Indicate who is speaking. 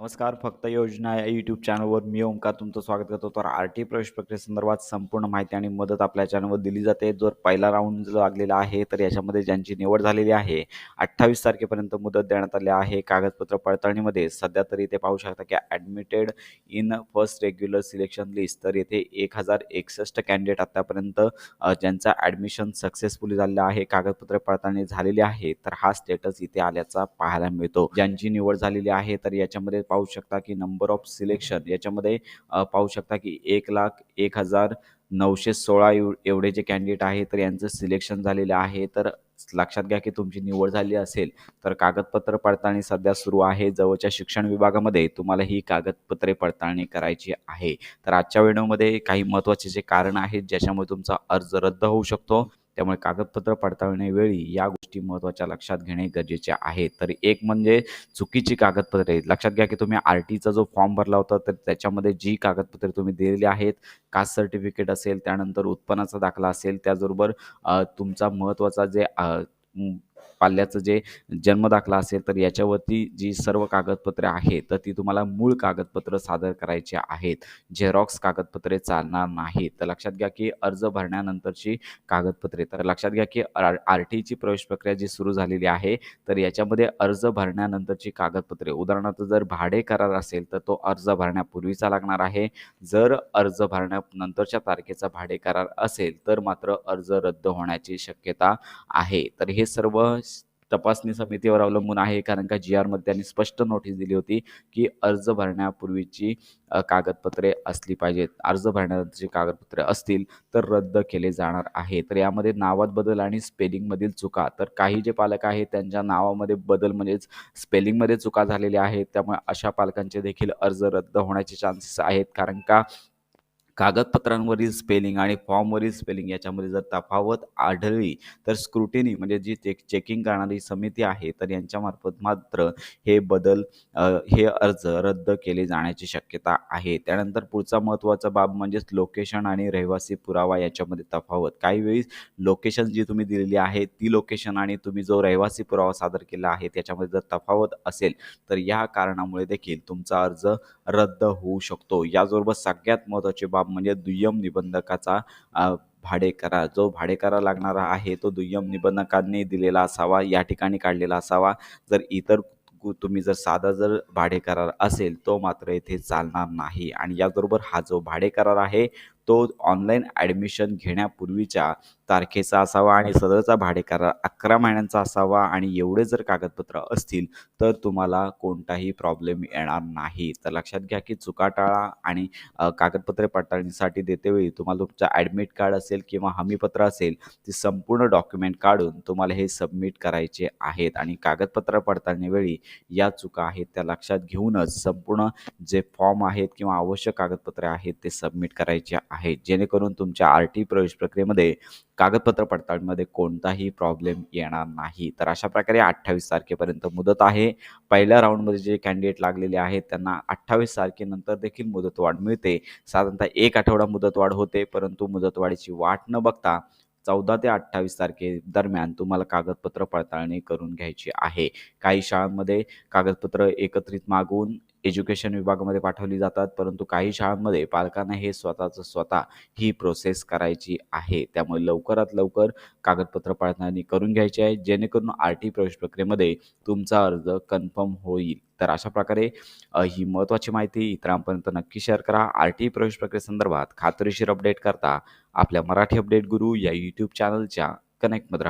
Speaker 1: नमस्कार फक्त योजना या यूट्यूब चॅनलवर मी ओमकार तुमचं स्वागत करतो. तर आर टी प्रवेश प्रक्रियेसंदर्भात संपूर्ण माहिती आणि मदत आपल्या चॅनलवर दिली जाते. जर पहिला राऊंड लागलेला आहे तर याच्यामध्ये ज्यांची निवड झालेली आहे अठ्ठावीस तारखेपर्यंत मुदत देण्यात आली आहे. कागदपत्र पडताळणीमध्ये सध्या तरी इथे पाहू शकता की admitted in first regular selection list तर येथे एक हजार एकसष्ट कॅन्डिडेट आत्तापर्यंत ज्यांचा ॲडमिशन सक्सेसफुली झालेलं आहे कागदपत्र पडताळणी झालेली आहे तर हा स्टेटस इथे आल्याचा पाहायला मिळतो. ज्यांची निवड झालेली आहे तर याच्यामध्ये पाहू शकता की नंबर ऑफ सिलेक्शन याच्यामध्ये पाहू शकता की एक लाख एक हजार नऊशे सोळा एव एवढे जे कॅन्डिडेट आहे तर यांचं सिलेक्शन झालेलं आहे. तर लक्षात घ्या की तुमची निवड झाली असेल तर कागदपत्र पडताळणी सध्या सुरू आहे. जवळच्या शिक्षण विभागामध्ये तुम्हाला ही कागदपत्रे पडताळणी करायची आहे. तर आजच्या व्हिडिओमध्ये काही महत्त्वाचे जे कारण आहेत ज्याच्यामुळे तुमचा अर्ज रद्द होऊ शकतो. त्यामुळे कागदपत्र पडताळण्यावेळी या गोष्टी महत्त्वाच्या लक्षात घेणे गरजेचे आहे. तर एक म्हणजे चुकीची कागदपत्रे. लक्षात घ्या की तुम्ही आर टीचा जो फॉर्म भरला होता तर त्याच्यामध्ये जी कागदपत्रे तुम्ही दिलेली आहेत कास्ट सर्टिफिकेट असेल त्यानंतर उत्पन्नाचा दाखला असेल त्याचबरोबर तुमचा महत्त्वाचा जे पाल्याचं जे जन्म दाखला असेल तर याच्यावरती जी सर्व कागदपत्रे आहेत तर ती तुम्हाला मूळ कागदपत्र सादर करायची आहेत. झेरॉक्स कागदपत्रे चालणार नाहीत. तर लक्षात घ्या की अर्ज भरण्यानंतरची कागदपत्रे तर लक्षात घ्या की आर आर टीची प्रवेश प्रक्रिया जी सुरू झालेली आहे तर याच्यामध्ये अर्ज भरण्यानंतरची कागदपत्रे. उदाहरणार्थ जर भाडे करार असेल तर तो अर्ज भरण्यापूर्वीचा लागणार आहे. जर अर्ज भरण्यानंतरच्या तारखेचा भाडे करार असेल तर मात्र अर्ज रद्द होण्याची शक्यता आहे. तर हे सर्व तपासणी समितीवर अवलंबून आहे. कारण का जी आरमध्ये त्यांनी स्पष्ट नोटीस दिली होती की अर्ज भरण्यापूर्वीची कागदपत्रे असली पाहिजेत. अर्ज भरण्यानंतरची कागदपत्रे असतील तर रद्द केले जाणार आहे तर यामध्ये नावात बदल आणि स्पेलिंगमधील चुका. तर काही जे पालक आहेत त्यांच्या नावामध्ये बदल म्हणजेच स्पेलिंगमध्ये चुका झालेल्या आहेत. त्यामुळे अशा पालकांचे देखील अर्ज रद्द होण्याचे चान्सेस आहेत. कारण का कागदपत्रांवरील स्पेलिंग आणि फॉर्मवरील स्पेलिंग याच्यामध्ये जर तफावत आढळली तर स्क्रुटिनी म्हणजे जी चेक चेकिंग करणारी समिती आहे तर यांच्यामार्फत मात्र हे बदल हे अर्ज रद्द केले जाण्याची शक्यता आहे. त्यानंतर पुढचा महत्त्वाचा बाब म्हणजेच लोकेशन आणि रहिवासी पुरावा याच्यामध्ये तफावत. काही वेळी लोकेशन जी तुम्ही दिलेली आहे ती लोकेशन आणि तुम्ही जो रहिवासी पुरावा सादर केला आहे त्याच्यामध्ये जर तफावत असेल तर या कारणामुळे देखील तुमचा अर्ज रद्द होऊ शकतो. याचबरोबर सगळ्यात महत्त्वाची बाब म्हणजे दुय्यम निबंधकाचा भाडेकरार जो भाडेकरार लागणारा आहे तो दुय्यम निबंधकांनी दिलेला असावा या ठिकाणी काढलेला असावा. जर इतर कु- तुम्ही जर साधा जर भाडे करार असेल तो मात्र येथे चालणार नाही. आणि याचबरोबर हा जो भाडे करार आहे तो ऑनलाईन ॲडमिशन घेण्यापूर्वीच्या तारखेचा असावा आणि सदरचा भाडेकरार अकरा महिन्यांचा असावा आणि एवढे जर कागदपत्र असतील तर तुम्हाला कोणताही प्रॉब्लेम येणार नाही. तर लक्षात घ्या की चुका टाळा आणि कागदपत्रे पडताळणीसाठी देतेवेळी तुम्हाला तुमचं ॲडमिट कार्ड असेल किंवा हमीपत्र असेल ते संपूर्ण डॉक्युमेंट काढून तुम्हाला हे सबमिट करायचे आहेत आणि कागदपत्र पडताळणीवेळी या चुका आहेत त्या लक्षात घेऊनच संपूर्ण जे फॉर्म आहेत किंवा आवश्यक कागदपत्रे आहेत ते सबमिट करायचे आहेत जेणेकरून तुमच्या आर टी प्रवेश प्रक्रियेमध्ये कागदपत्र पडताळणीमध्ये कोणताही प्रॉब्लेम येणार नाही. तर अशा प्रकारे अठ्ठावीस तारखेपर्यंत मुदत आहे. पहिल्या राऊंडमध्ये जे कॅन्डिडेट लागलेले आहेत त्यांना अठ्ठावीस तारखेनंतर देखील मुदतवाढ मिळते. साधारणतः एक आठवडा मुदतवाढ होते परंतु मुदतवाढीची वाट न बघता चौदा ते अठ्ठावीस तारखे दरम्यान तुम्हाला कागदपत्र पडताळणी करून घ्यायची आहे. काही शाळांमध्ये कागदपत्र एकत्रित मागून एज्युकेशन विभागामध्ये पाठवली जातात परंतु काही शाळांमध्ये पालकांना हे स्वतःचं स्वतः ही प्रोसेस करायची आहे. त्यामुळे लवकरात लवकर कागदपत्र पडताळणी करून घ्यायची आहे. जेणेकरून आर टी प्रवेश प्रक्रियेमध्ये तुमचा अर्ज कन्फर्म होईल. तर अशा प्रकारे ही महत्त्वाची माहिती इतरांपर्यंत नक्की शेअर करा. आर टी प्रवेश प्रक्रियेसंदर्भात खात्रीशीर अपडेट करता आपल्या मराठी अपडेट गुरु या यूट्यूब चॅनलच्या कनेक्टमध्ये राहा